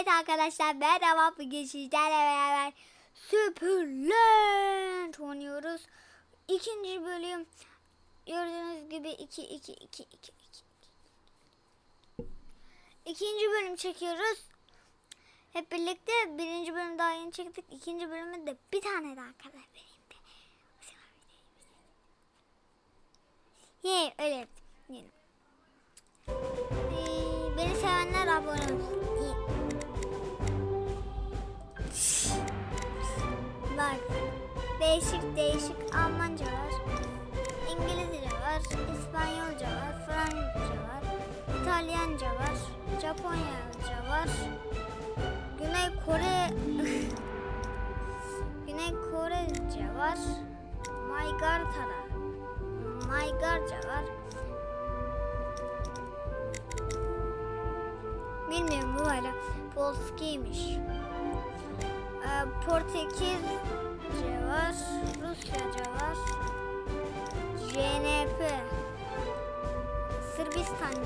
Evet arkadaşlar merhaba bugün sizlerle beraber Superland oynuyoruz. İkinci bölüm gördüğünüz gibi 2 2 2 2 2 İkinci bölüm çekiyoruz. Hep birlikte birinci bölüm daha yeni çektik. İkinci bölümü de bir tane daha kadar vereyim de. Ye öyle yaptım. Ee, beni sevenler abone olsun. Bak. Değişik değişik Almanca var. İngilizce var. İspanyolca var. Fransızca var. İtalyanca var. Japonyaca var. Güney Kore Güney Korece var. Maygartara. Maygarca var. Bilmiyorum bu hala Polskiymiş. Portekizce var. Rusyaca var. JNP. Sırbistanca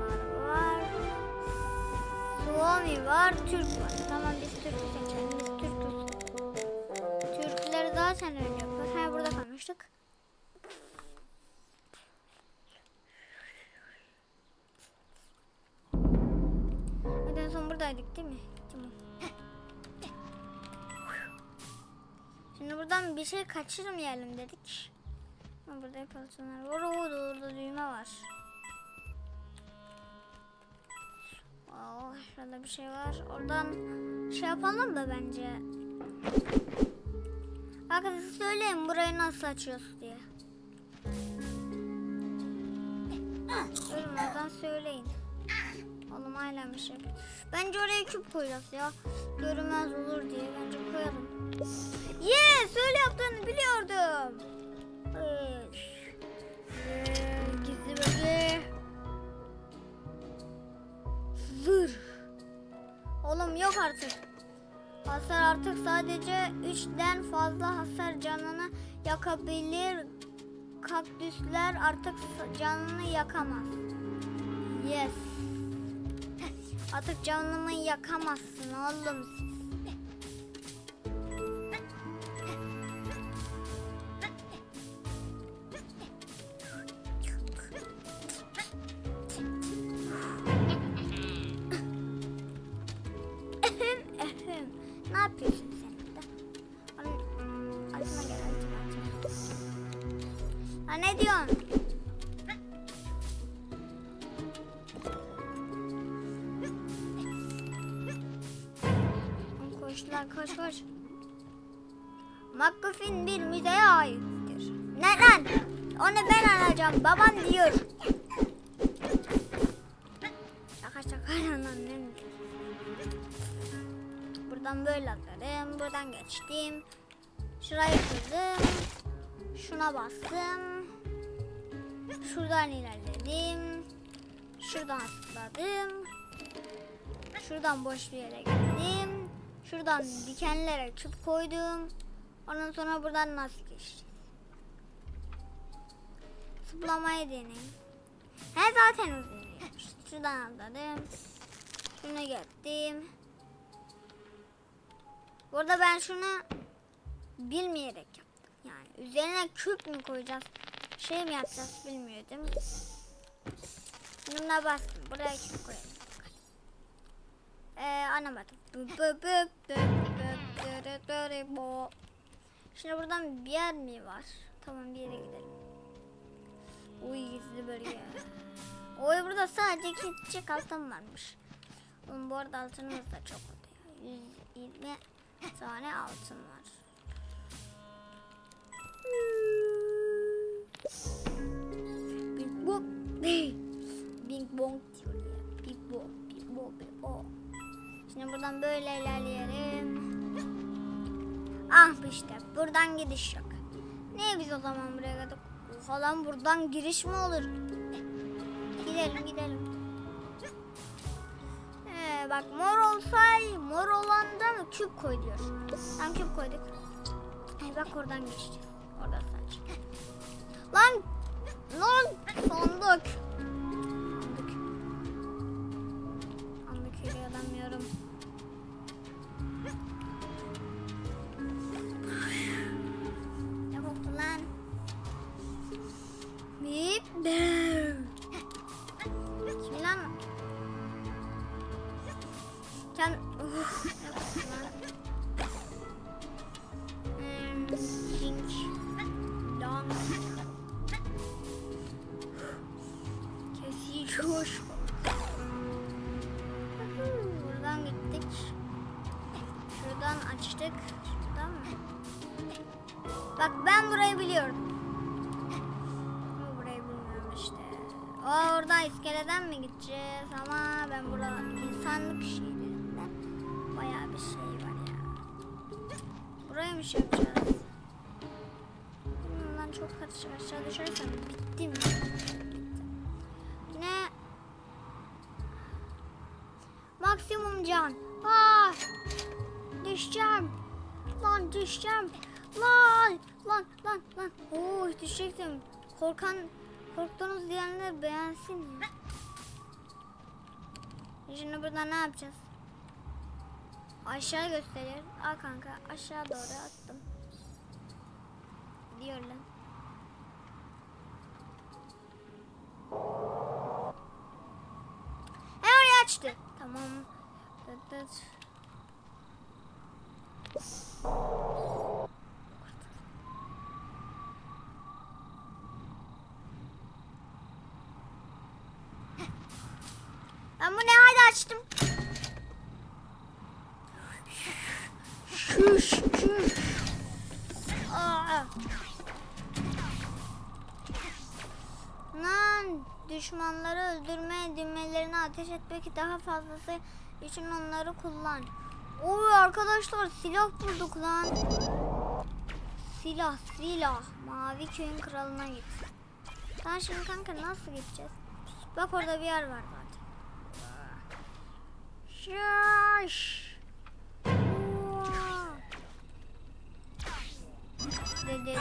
var. var. Suomi var. Türk var. Tamam biz Türk'ü seçelim. Biz Türk'üz. Türkleri zaten öyle yapıyor. Ha burada kalmıştık. En son buradaydık değil mi? Şimdi buradan bir şey kaçırmayalım dedik. Ama burada yapalımlar var. Orada, orada düğme var. Oh, şurada bir şey var. Oradan şey yapalım da bence. Arkadaşlar söyleyin burayı nasıl açıyoruz diye. Yorumlardan söyleyin. Oğlum hala bir şey. Bence oraya küp koyacağız ya. Görünmez olur diye bence koyalım. Yes öyle yaptığını biliyordum. Evet. Ee, Gizli bölge. Zır. Oğlum yok artık. Hasar artık sadece 3'den fazla hasar canını yakabilir. Kaktüsler artık canını yakamaz. Yes. Artık canımı yakamazsın oğlum. Ne yapıyorsun sen Aklıma gel hadi, hadi. Ha ne diyorsun? Alacağım. Babam diyor. Şaka şaka annem. Buradan böyle atlarım. Buradan geçtim. Şurayı kırdım. Şuna bastım. Şuradan ilerledim. Şuradan atladım. Şuradan boş bir yere geldim. Şuradan dikenlere küp koydum. Ondan sonra buradan nasıl geçeceğiz? Zıplamayı deneyim. He zaten uzaymış. Şuradan atladım. Şunu gittim. Burada ben şunu bilmeyerek yaptım. Yani üzerine küp mü koyacağız? Şey mi yapacağız bilmiyordum. Buna bastım. Buraya küp koyalım. Ee, anlamadım. Şimdi buradan bir yer mi var? Tamam bir yere gidelim. Uy gizli bölge. Oy burada sadece iki çiçek altın varmış. Oğlum bu arada altınımız da çok oldu ya. 120 tane altın var. Bing bong. Bing bong diyor ya. Bing bong. Bing bong. Bing bong. Şimdi buradan böyle ilerleyelim. Ah işte buradan gidiş yok. Niye biz o zaman buraya geldik? Oha lan buradan giriş mi olur? Gidelim gidelim. Ee, bak mor olsay mor olanda mı küp koy diyor. Tam küp koyduk. Ee, bak oradan geçeceğiz. Oradan sadece. Lan lan sandık. Hoş. Buradan gittik. Şuradan açtık. Şuradan mı? Bak ben burayı biliyorum. Ama burayı bilmiyorum işte. O oradan iskeleden mi gideceğiz? Ama ben burada insanlık şeylerinde bayağı bir şey var ya. Burayı mı şey yapacağız? Lan çok karışık aşağı düşersem bittim. Maksimum can. Aa! Düşeceğim. Lan düşeceğim. Lan lan lan lan. Oo düşecektim. Korkan korktuğunuz diyenler beğensin. Şimdi burada ne yapacağız? Aşağı gösterir. Al kanka aşağı doğru attım. Gidiyor lan. Açtı. Tamam. Dıt. Ben bunu hadi açtım. Şuş şuş. Aa. Lan düşmanları öldürme düğmelerini ateş etmek daha fazlası için onları kullan. Oy arkadaşlar silah bulduk lan. Silah silah. Mavi köyün kralına git. Sen şimdi kanka nasıl gideceğiz? Bak orada bir yer var zaten. Şaş. De de de.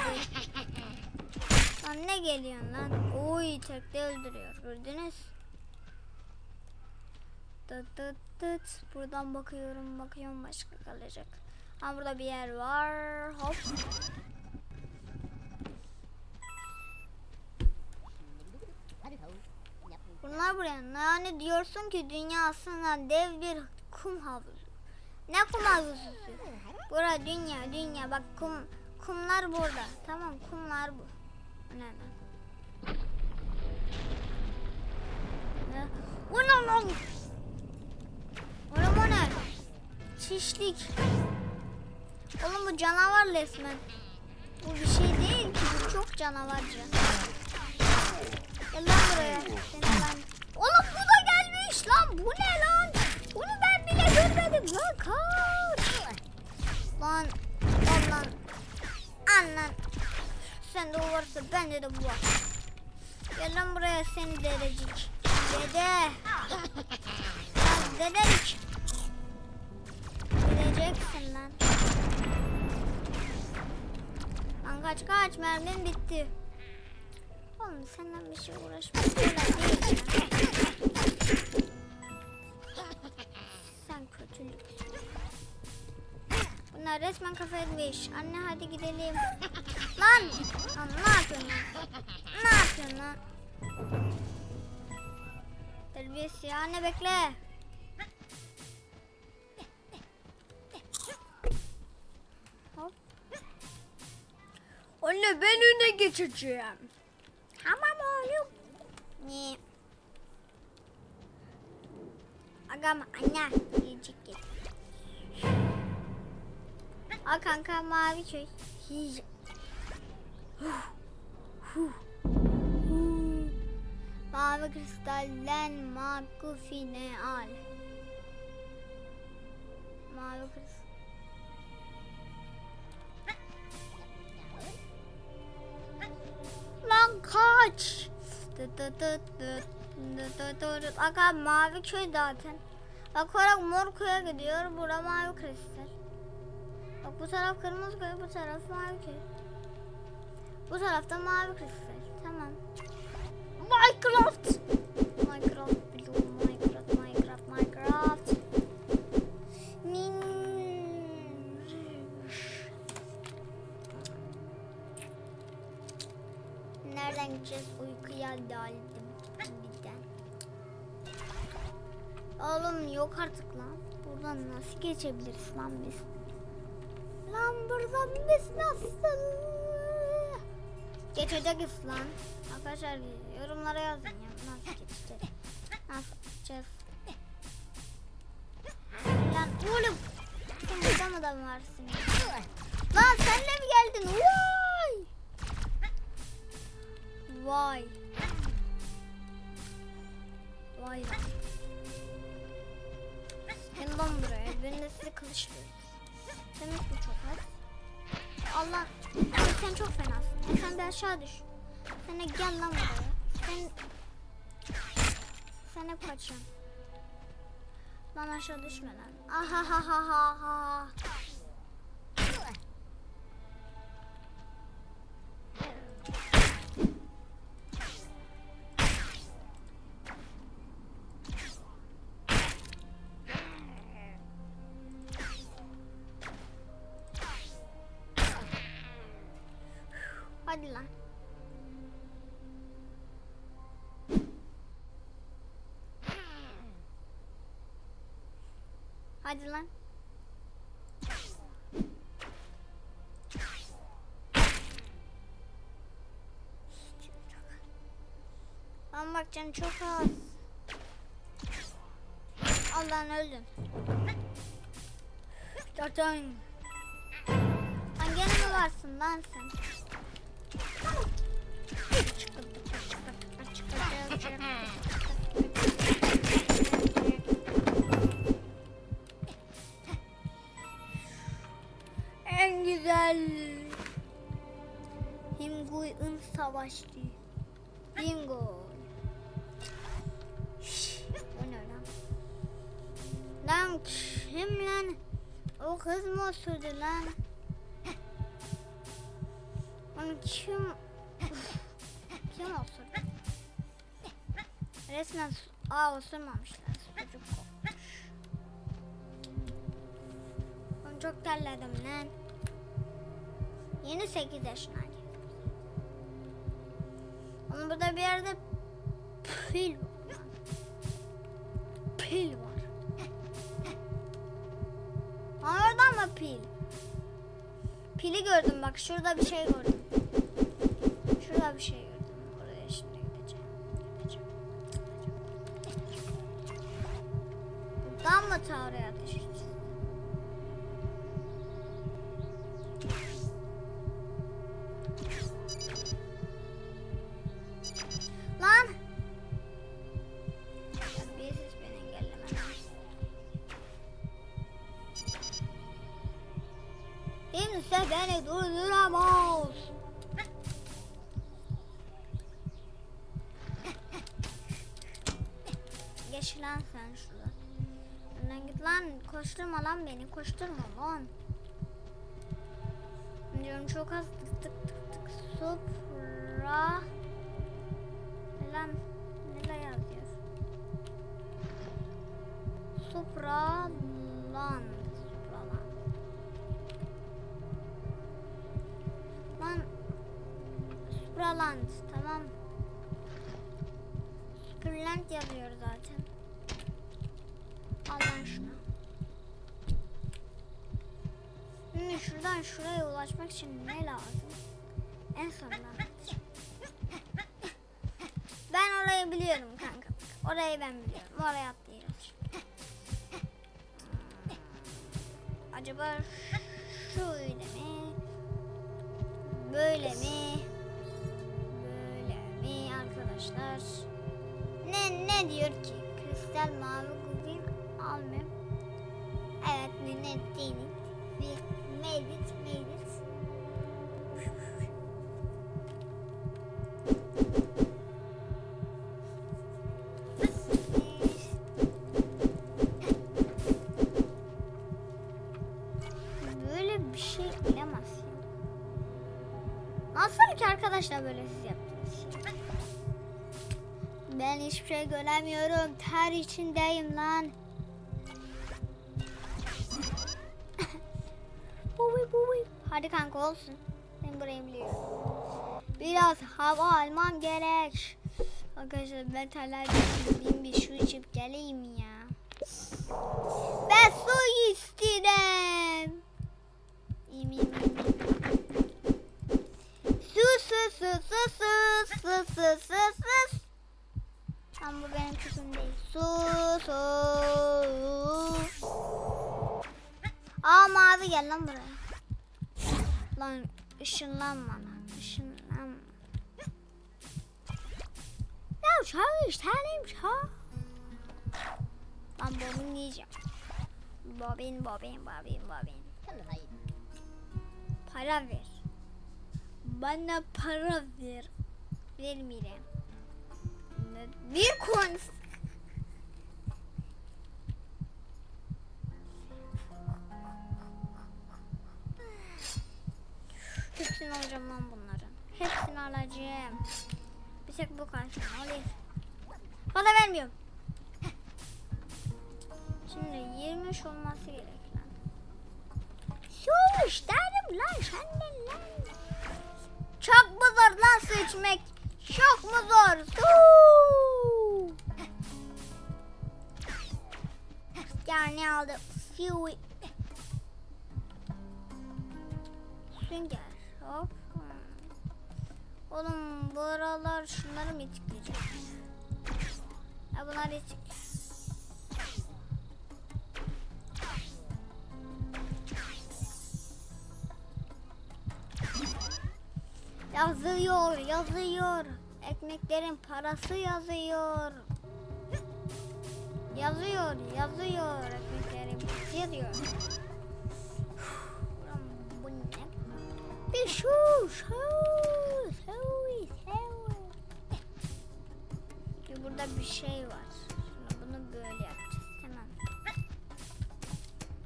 Lan ne geliyorsun lan? Oy tekte öldürüyor. Gördünüz? Tıt tıt tıt. Buradan bakıyorum bakıyorum başka kalacak. Ha burada bir yer var. Hop. Bunlar buraya. Yani diyorsun ki dünya aslında dev bir kum havuzu. Ne kum havuzu? Bura dünya dünya. Bak kum kumlar burada. Tamam kumlar bu. Bu ne lan? Oğlum ne? Şişlik. Oğlum bu canavar resmen. Bu bir şey değil ki. Bu çok canavarca. Gel lan buraya. Seni ben... Oğlum bu da gelmiş lan. Bu ne lan? Bunu ben bile görmedim lan. Kaç. Lan. Lan lan. An lan. Sende o varsa bende de bu var. Gel lan buraya seni dedecik. Dede. Lan dedecik. Gideceksin lan. Lan kaç kaç mermim bitti. Oğlum senden bir şey uğraşmak. Sen kötülük. Bunlar resmen kafa etmiş. Anne hadi gidelim. lan! Lan ne yapıyorsun lan? Ne yapıyorsun lan? Terbiyesiz ya anne bekle. Anne ben öne geçeceğim. Tamam oğlum. Ne? Agam anne yiyecek gel. Al kanka mavi köy. Mavi kristalden makufine al. Mavi kristal. Tıt. Aga mavi köy zaten. Bak olarak mor köye gidiyor. Bura mavi kristal. Bak bu taraf kırmızı köy, bu taraf mavi köy. Bu tarafta mavi kristal. Tamam. Minecraft, Minecraft. Geçeceğiz. Uykuya daldım. Birden. Oğlum yok artık lan. Buradan nasıl geçebiliriz lan biz? Lan buradan biz nasıl? Geçeceğiz lan. Arkadaşlar yorumlara yazın ya. Nasıl geçeceğiz? Nasıl geçeceğiz? Lan oğlum. Sen burada varsın? Lan sen de mi geldin? Vay! Vay. Vay lan. Gel lan buraya. Ben de size kılıç veririm. Demek bu çok az. Allah. Sen çok fenasın. Sen bir aşağı düş. Sen de gel lan buraya. Sen... Sen hep kaçıyorsun. Lan aşağı düşme lan. Aha ha ha ha ha. Hadi lan. Hadi lan. Lan bak canım çok az. Allah'ın öldün. Zaten. Lan gene mi varsın lan sen? En güzel Himgu'nun savaştı. Bingo. O ne lan? Lan kim lan? O kız mı osurdu lan? Onu kim kim osurdu? Resmen aa osurmamışlar. Kokmuş. Ben çok terledim lan. Yeni 8 yaşına girdim. Burada bir yerde pil. Pil var. Aa, Oradan mı pil? Pili gördüm bak şurada bir şey gördüm. Şurada bir şey gördüm. Buradan lan. Koşturma lan beni. Koşturma lan. Diyorum çok az tık tık tık tık. Supra. Ne Lan ne yazıyor? Supraland. Supraland. Lan Supraland tamam. Superland yazıyor zaten. Şuradan şuraya ulaşmak için ne lazım? En sonunda. Ben orayı biliyorum kanka. Orayı ben biliyorum. Oraya atlayacağız. Hmm. Acaba şöyle mi? Böyle mi? Böyle mi arkadaşlar? Ne ne diyor ki? Kristal mavi bugün almıyorum. Evet ne ne değil. Böyle bir şey bilemezsin. Nasıl ki arkadaşlar böyle siz yaptınız ya? Ben hiçbir şey göremiyorum. Ter içindeyim lan. Hadi kanka olsun. Ben burayı biliyorum. Biraz hava almam gerek. Arkadaşlar ben terlerden gideyim bir su içip geleyim ya. Ben su istedim. İyiyim, iyiyim. Su su su su su su su su su. Tam bu benim kızım değil. Su su. Aa mavi gel lan buraya. Lan ışınlanma lan. Işınlanma. Ya çalış tanem çal. Lan bobin diyeceğim. Bobin bobin bobin bobin. Para ver. Bana para ver. Vermeyeceğim. Bir coin. Hepsini alacağım lan bunların. Hepsini alacağım. Bir tek bu kalsın. Alayım. Bana vermiyorum. Şimdi 23 olması gerek lan. Su isterim lan senden lan. Çok mu zor lan su içmek? Çok mu zor? Yani aldı. Su. Sünger. Oğlum bu aralar şunları mı itikleyeceğim? Ha bunları itik. Yazıyor, yazıyor. Ekmeklerin parası yazıyor. Yazıyor, yazıyor. Ekmeklerin parası yazıyor. Bu ne? Bir şu, şu, burada bir şey var. Şimdi bunu böyle yapacağız. Tamam.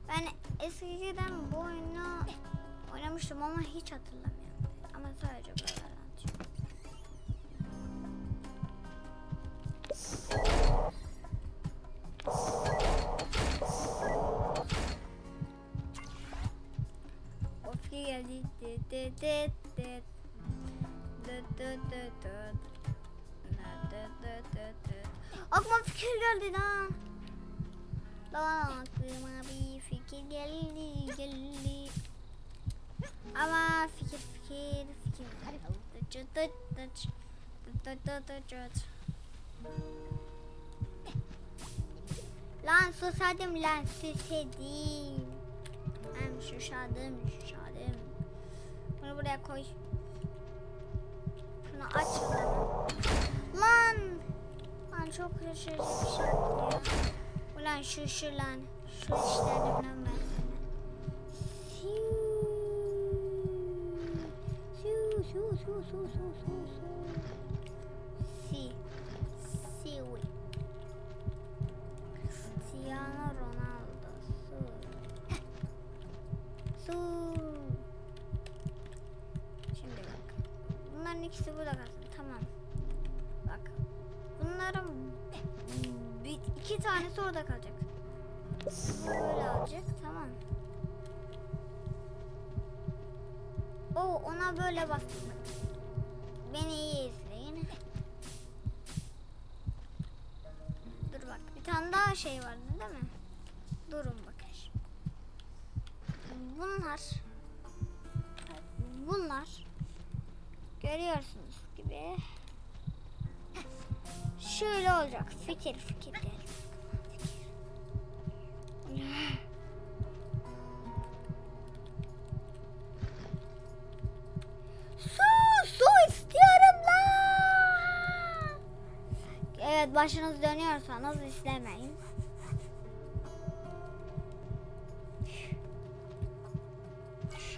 Ben eskiden bu oyunu oynamıştım ama hiç hatırlamıyorum. Ama sadece böyle anlatıyorum. Ofki geldi. Dıt dıt dıt dıt. Dıt dıt dıt Aklıma fikir geldi lan. Lan aklıma bir fikir geldi geldi. Ama fikir fikir fikir. Lan susadım lan susadım. Hem şuşadım şuşadım. Bunu buraya koy. Şunu aç. Ulan çok şaşırmışım. Ulan şu şu lan. Şu işlerimden ben sana. Fiu. Fiu, fiu, fiu, fiu, fiu, fiu. Şey vardı değil mi? Durun şimdi. Bunlar bunlar görüyorsunuz gibi şöyle olacak. Fikir fikir başınız dönüyorsanız istemeyin.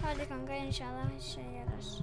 Hadi kanka inşallah işe yarar.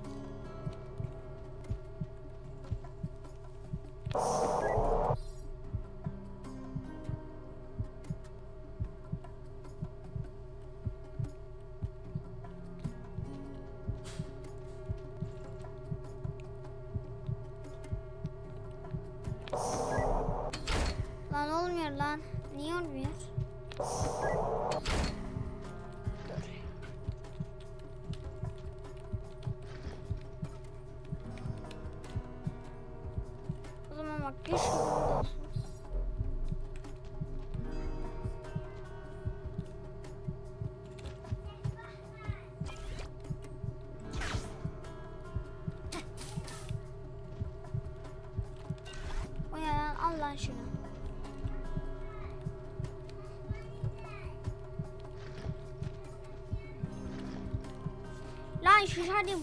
Şarkıyı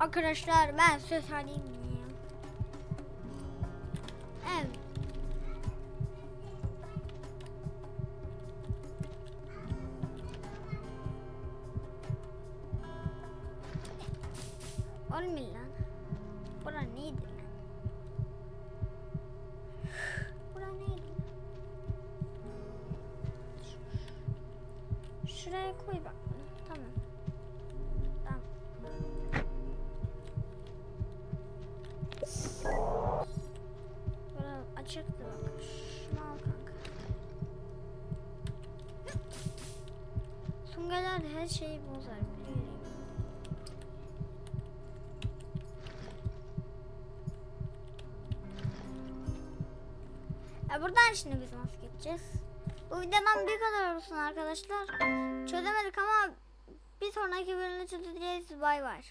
arkadaşlar ben söz buradan şimdi biz nasıl geçeceğiz? Bu videodan bir kadar olsun arkadaşlar. Çözemedik ama bir sonraki bölümde çözeceğiz. Bay bay.